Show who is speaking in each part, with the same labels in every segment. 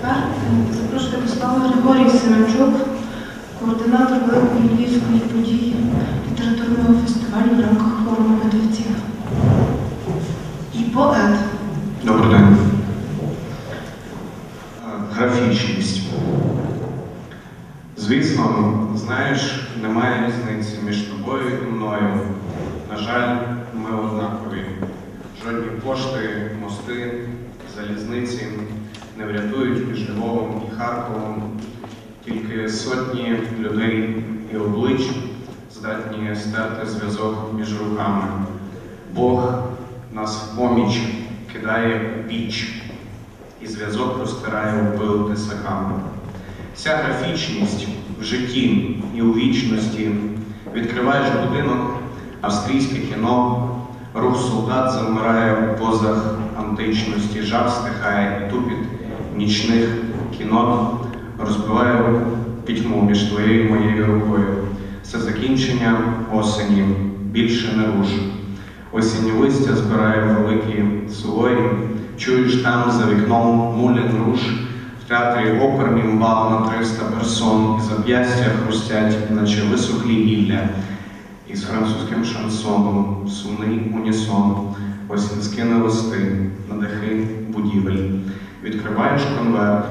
Speaker 1: тепер е, слова Григорій Семенчук, координатор Великої Львівської події літературного фестивалю в рамках форуму видавців. І поет.
Speaker 2: Добрий день. Е, Графічність. Звісно, знаєш, немає різниці між тобою і мною. На жаль, ми однакові. Жодні пошти, мости, залізниці не врятують між Львовом і Харковом. Тільки сотні людей і облич здатні стерти зв'язок між руками. Бог нас в поміч кидає піч, і зв'язок розтирає у пил тисаками. Вся графічність в житті і у вічності відкриваєш будинок, австрійське кіно, рух солдат замирає у позах античності, жар стихає і тупіт нічних кінот розбиває пітьму між твоєю і моєю рукою. Це закінчення осені, більше не руш. Осінні листя збирає великі суворі, чуєш там за вікном мулін руш, в театрі опер мімбал на 300 персон, і зап'ястя хрустять, наче висохлі гілля, і з французьким шансоном, сумний унісон, листи на дахи будівель. Відкриваєш конверт,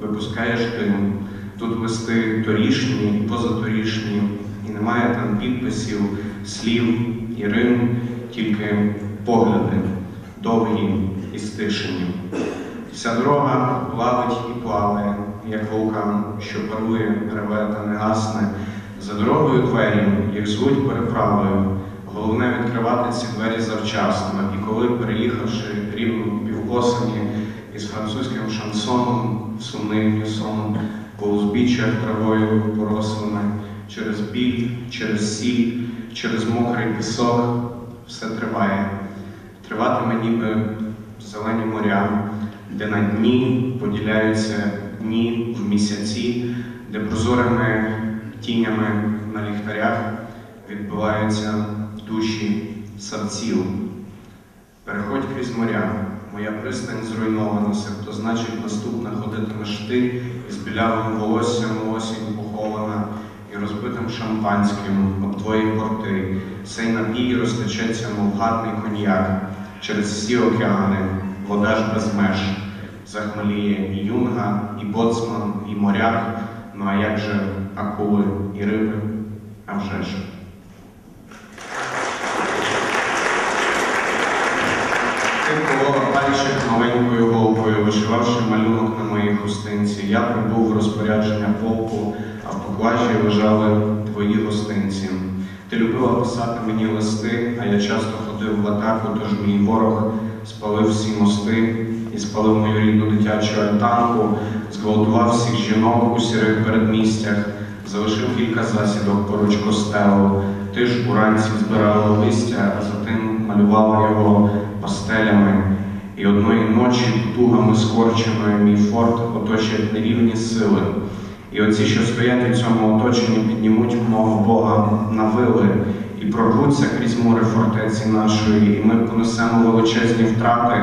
Speaker 2: випускаєш дим. Тут листи торішні позаторішні, і немає там підписів, слів і рим, тільки погляди, довгі і стишені. Вся дорога плавить і плаває, як вулкан, що парує, реве та не гасне. За дорогою двері, їх звуть переправою. Головне відкривати ці двері завчасно. І коли, переїхавши рівно півосені із французьким шансоном, сумним сон, по узбіччях травою порослими, через біль, через сіль, через мокрий пісок, все триває. Триватиме ніби зелені моря, де на дні поділяються дні в місяці, де прозорими тінями на ліхтарях відбиваються душі савців. Переходь крізь моря, моя пристань зруйнована, себто значить наступна ходитимеш ти із білявим волоссям осінь похована і розбитим шампанським об твої порти. Цей напій розтечеться, мов гарний коньяк, через всі океани, вода ж без меж. Захмеліє і юнга, і боцман, і моряк, ну а як же акули і риби, а вже ж. Колола пальчик маленькою голкою, вишивавши малюнок на моїй хустинці. Я прибув в розпорядження полку, а в поклажі лежали твої гостинці. Ти любила писати мені листи, а я часто ходив в атаку, тож мій ворог спалив всі мости і спалив мою рідну дитячу альтанку, зґвалтував всіх жінок у сірих передмістях, залишив кілька засідок поруч костелу. Ти ж уранці збирала листя, а затим малювала його пастелями. І одної ночі тугами скорченою мій форт оточать нерівні сили. І оці, що стоять у цьому оточенні, піднімуть мого Бога на вили і прорвуться крізь мури фортеці нашої, і ми понесемо величезні втрати.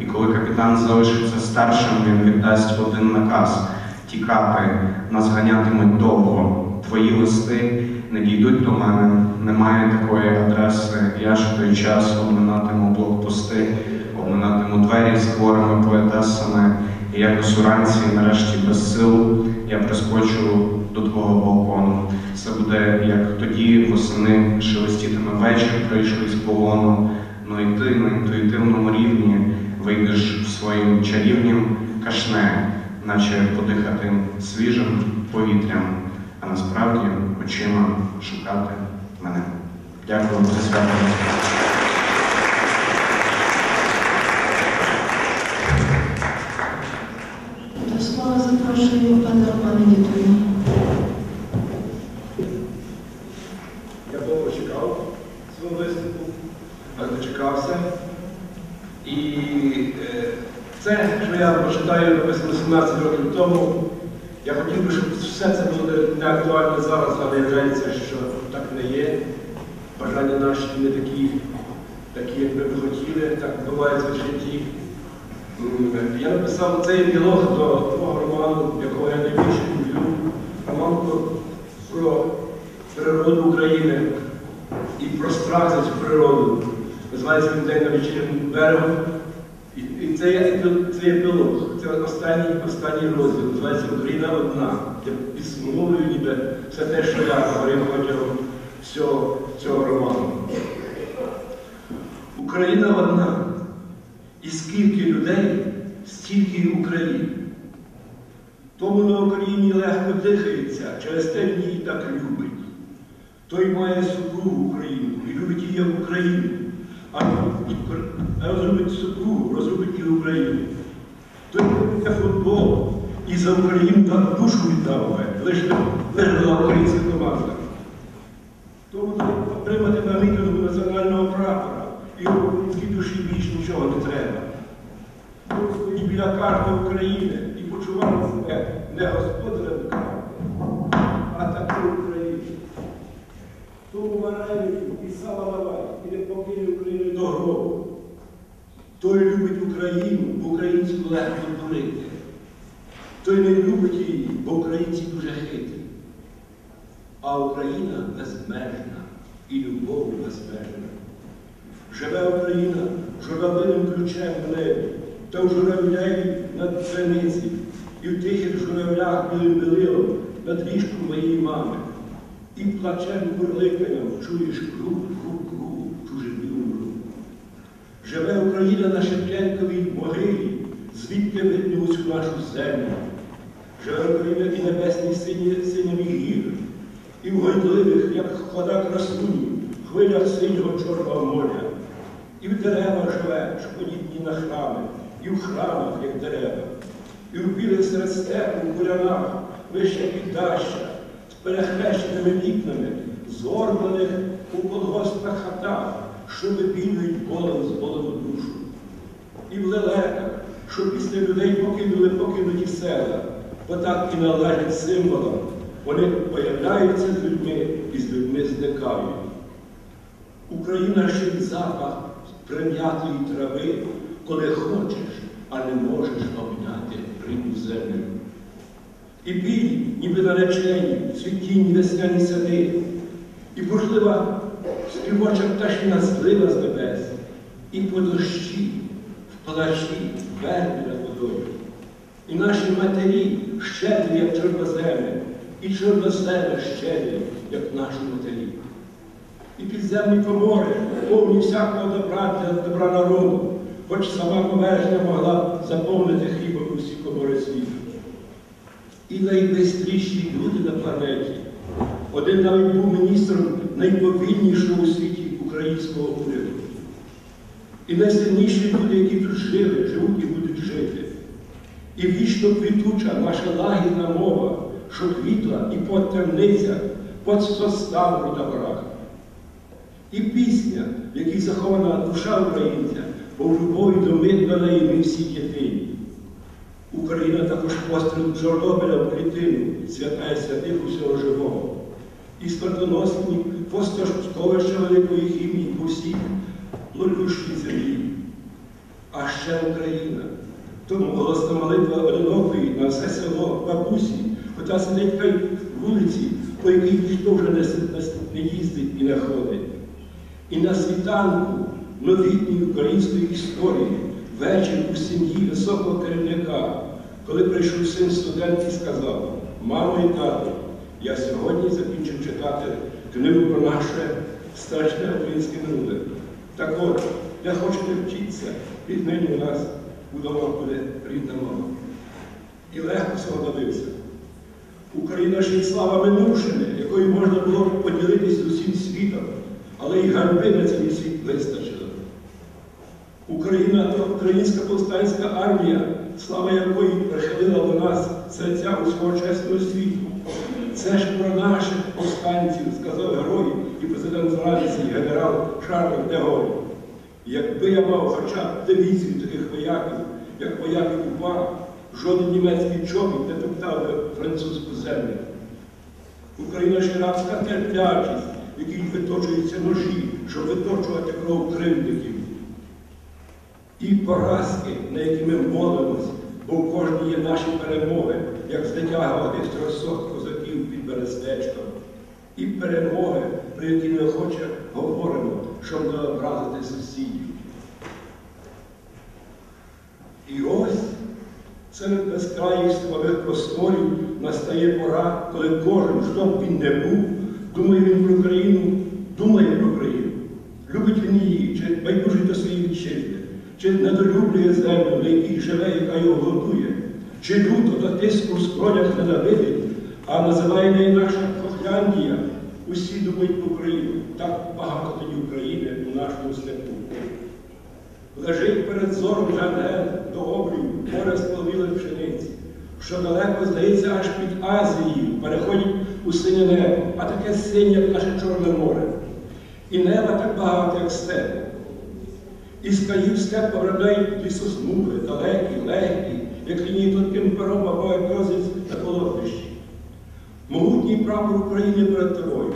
Speaker 2: І коли капітан залишиться старшим, він віддасть один наказ тікати, нас ганятимуть довго. Твої листи не дійдуть до мене, немає такої адреси. Я ж той час обминатиму блокпости, обминатиму двері з хворими поетесами. І якось уранці, нарешті без сил, я прискочу до твого балкону. Це буде як тоді восени шелестітиме вечір, прийшли з полону. Ну і ти на інтуїтивному рівні вийдеш своїм чарівнім кашне, наче подихати свіжим повітрям, а насправді очима шукати мене. Дякую вам за свято.
Speaker 1: До слова запрошую пана Романа Дідуна.
Speaker 3: Я довго чекав свого виступу, але дочекався. І е, це, що я прочитаю, написано 17 років тому. Я хотів би, щоб все це було не актуально зараз, але виявляється, що так не є. Бажання наші не такі, такі, як ми б хотіли, так бувається в житті. Я написав цей епілог до того роману, якого я найбільше люблю. Роман про, природу України і про за цю природу. Називається він День на вечірнім берегом. І, це є епілог. Останній, останній розділ. Називається Україна одна. Я підсумовую ніби все те, що я говорив протягом всього цього роману. Україна одна. І скільки людей, стільки й Україн. Тому на Україні легко дихається, через те він її так любить. Той має супругу Україну і любить її Україну. А розробить супругу, розробить і Україну. Любить футбол і за Україну так душу віддав, лише виграла українська команда. Тому отримати на мітингу національного прапора і в українській душі більш нічого не треба. Стоїть біля карти України і почував себе не господарем карти, а такою України. Тому вареників і сала давай, і не покине Україну до гробу. Той любить Україну, українську легко дурити. Той не любить її, бо українці дуже хитрі. А Україна безмежна і любов безмежна. Живе Україна журавлиним ключем в небі, та в журавлеві над пшениці, і в тихих журавлях білим белилом над ліжком моєї мами. І плачем бурликанням чуєш круг, круг, круг, чужину умру. Живе Україна на Шевченковій могилі, звідки видно усю нашу землю. Живе і небесні сині, синіми гір, і в гойдливих, як хода красуні, хвилях синього чорного моря. І в деревах живе, що подібні на храми, і в храмах, як дерева, і в білих серед степу, в бурянах, вище піддаща, з перехрещеними вікнами, згорблених у колгоспах хатах, що вибілюють болем з болем душу. І в лелеках, що після людей покинули покинуті села, бо так і належать символам. Вони появляються з людьми і з людьми зникають. Україна ще й запах прим'ятої трави, коли хочеш, а не можеш обняти рідну землю. І білі, ніби наречені, цвітінні весняні сади, і бурхлива співоча пташина злива з небес, і по дощі, в плащі, верби над водою. І наші матері щедрі, як чорноземи, і чорноземи щедрі, як наші матері. І підземні комори, повні всякого добра для добра народу, хоч сама поверхня могла заповнити хлібом усі комори світу. І найбистріші люди на планеті. Один навіть був міністром найповільнішого у світі українського уряду. І найсильніші люди, які тут жили, живуть і будуть жити. І вічно квітуча наша лагідна мова, що квітла і по темницях, по составу на горах. І пісня, в якій захована душа українця, бо в любові до митвелеї ми всі єдині. Україна також постріл Чорнобиля в свята і святих усього живого. І смертоносні постосковища великої хімії по всій плодющій землі. А ще Україна. Тому голосна молитва одинокої на все село бабусі, яка сидить край вулиці, по якій ніхто вже не їздить і не ходить. І на світанку новітньої української історії, вечір у сім'ї високого керівника, коли прийшов син студент і сказав, мамо і тато, я сьогодні закінчив читати книгу про наше страшне українське минуле. Так от, де хочете вчитися, віднині у нас удома буде рідна мова. І легко цього добився. Україна ще й слава минувшини, якою можна було поділитися з усім світом, але й ганьби на цей світ вистачило. Україна українська повстанська армія, слава якої прихилила до нас серця усього чесного світу. Це ж про наших повстанців, сказав герой і президент Франції, генерал Шарль де. Якби я мав хоча б дивізію таких вояків, як вояки УПА, жоден німецький чобіт не топтав би французьку землю. Україна ще рабська терплячість, якій виточуються ножі, щоб виточувати кров кривдників. І поразки, на які ми молимось, бо в кожній є наші перемоги, як тих трьохсот козаків під Берестечком. І перемоги, про які ми охоче говоримо, щоб не образити сусідів. І ось серед безкраїх світових просторів настає пора, коли кожен, хто б він не був, думає він про країну, думає про країну. Любить він її, чи байдужий до своєї вітчизни, чи недолюблює землю, на якій живе, яка його годує, чи люто до тиску в скронях ненавидить, а називає не інакше Кохляндія. Усі думають про Україну. Так багато тоді України у нашому степу. Лежить перед зором Жанген до обрію, море сплавілої пшениці, що далеко здається аж під Азією, переходить у синє небо, а таке синє, як наше Чорне море. І неба так багато, як степ. І країв степ повертають лісосмуги, далекі, легкі, як лінії тонким пером або як розіць на полотнищі. Могутній прапор України перед тобою.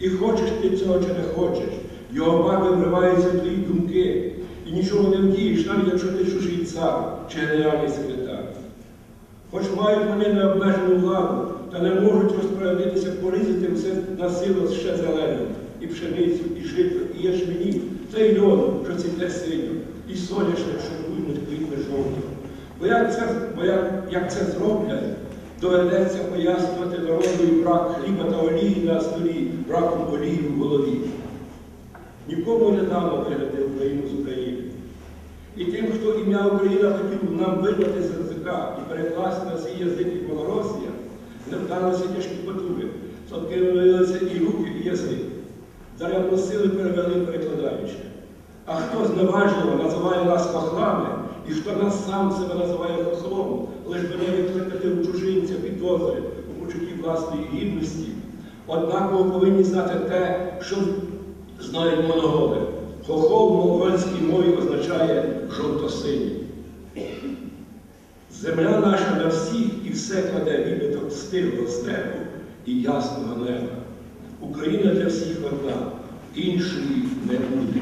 Speaker 3: І хочеш ти цього чи не хочеш, його барви вриваються твої думки, і нічого не вдієш, навіть якщо ти чужий цар чи генеральний секретар. Хоч мають вони необмежену владу, та не можуть розпорядитися порізати все на силу ще зеленим, і пшеницю, і жито, і ячмені, та й льону, що цвіте синьо, і соняшник, що буйнуть квітне жовто. Бо як це, бо як, як це зроблять, доведеться пояснювати народу брак хліба та олії на столі, браком олії в голові. Нікому не дано виграти Україну з України. І тим, хто ім'я Україна хотів нам вирвати з язика і перекласти на свій язик і Малоросія, не вдалося тяжкі потуги, відкинулися і руки, і язик. Даремно сили перевели перекладаючи. А хто зневажливо називає нас хохлами, і хто нас сам себе називає хохлом, лиш би не викликати у чужинця підозри у почутті власної гідності, однаково повинні знати те, що знають монголи. Хохол в монгольській мові означає жовто-синій. Земля наша на всіх і все кладе відбиток стиглого степу і ясного неба. Україна для всіх одна, іншої не буде.